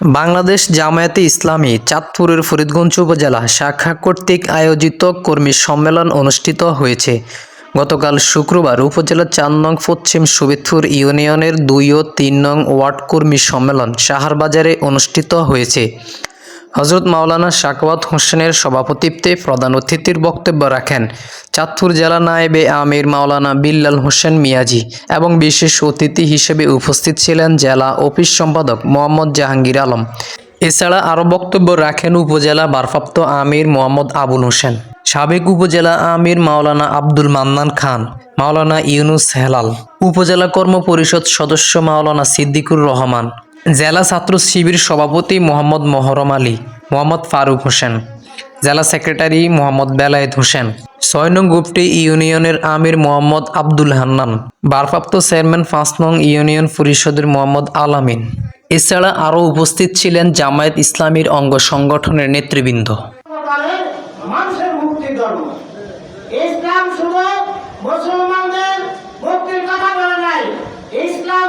বাংলাদেশ জামায়াতে ইসলামী চাঁদপুরের ফরিদগঞ্জ উপজেলা শাখা কর্তৃক আয়োজিত কর্মী সম্মেলন অনুষ্ঠিত হয়েছে। গতকাল শুক্রবার উপজেলা চার নং পশ্চিম সুবিদপুর ইউনিয়নের দুই ও তিন নং ওয়ার্ড কর্মী সম্মেলন সাহারবাজারে অনুষ্ঠিত হয়েছে। হজরত মাওলানা শাকওয়াত হোসেনের সভাপতিত্বে প্রধান অতিথির বক্তব্য রাখেন চাঁদপুর জেলা নায়েবে আমির মাওলানা বিল্লাল হোসেন মিয়াজি এবং বিশেষ অতিথি হিসেবে উপস্থিত ছিলেন জেলা অফিস সম্পাদক মোহাম্মদ জাহাঙ্গীর আলম। এছাড়া আরও বক্তব্য রাখেন উপজেলা ভারপ্রাপ্ত আমির মোহাম্মদ আবুল হোসেন, সাবেক উপজেলা আমির মাওলানা আব্দুল মান্নান খান, মাওলানা ইউনুস হেলাল, উপজেলা কর্ম পরিষদ সদস্য মাওলানা সিদ্দিকুর রহমান জেলা ছাত্র শিবির সভাপতি মোহাম্মদ মহরম আলী, মোহাম্মদ ফারুক হোসেন, জেলা সেক্রেটারি মোহাম্মদ বেলায়েত হোসেন, ছয় নং গুপ্তি ইউনিয়নের আমির মোহাম্মদ আব্দুল হান্নান, ভারপ্রাপ্ত চেয়ারম্যান পাঁচ নং ইউনিয়ন পরিষদের মোহাম্মদ আলামিন এছাড়া আরও উপস্থিত ছিলেন জামায়াত ইসলামীর অঙ্গ সংগঠনের নেতৃবৃন্দ। ইসলাম মুসলমানদের মুক্তির কথা বলে নাই, ইসলাম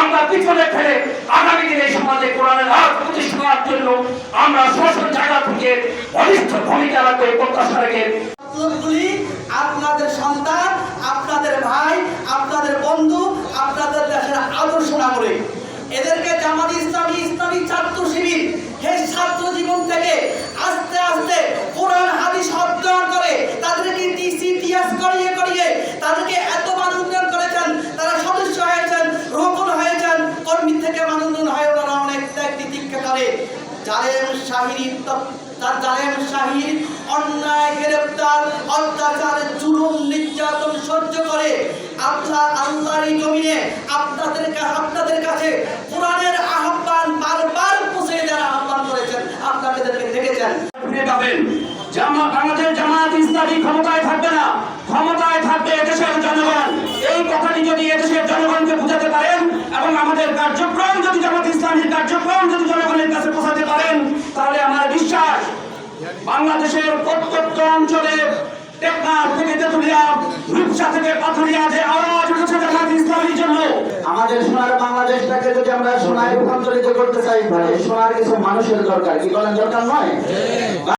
আমরা পিছনে ফেলে আগামী দিনে সমাজে কোরআনের আর প্রতিষ্ঠার জন্য আমরা স্বশন জায়গা থেকে বলিষ্ঠ ভূমিকা রাখবে প্রত্যাশা রেখে করে জালেম শাহির তার জালেম শাহির অন্যায়, গ্রেপ্তার, অত্যাচার, জুলুম, নির্যাতন সহ্য করে আল্লাহ আল্লাহর জমিনে আপনাদের আপনাদের কাছে কোরআনের আহ্বান বারবার পৌঁছে যারা আহ্বান করেছেন। আপনাদেরকে দেখেছেন। ফিরে পাবেন। বাংলাদেশ জামাত ইসলামী ক্ষমতায় থাকবে না। ক্ষমতায় থাকবে এদেশের জনগণ। এই এবং আমাদের কার্যক্রম যদি জামাত ইসলামীর কার্যক্রম যদি জনগণের কাছে পৌঁছাতে পারেন, তাহলে আমার বিশ্বাস বাংলাদেশের প্রত্যন্ত অঞ্চলে আমাদের সোনার বাংলাদেশটাকে যদি আমরা সোনায় রূপান্তরিত করতে চাই সোনার কিছু মানুষের দরকার। কি বলেন দরকার নয়?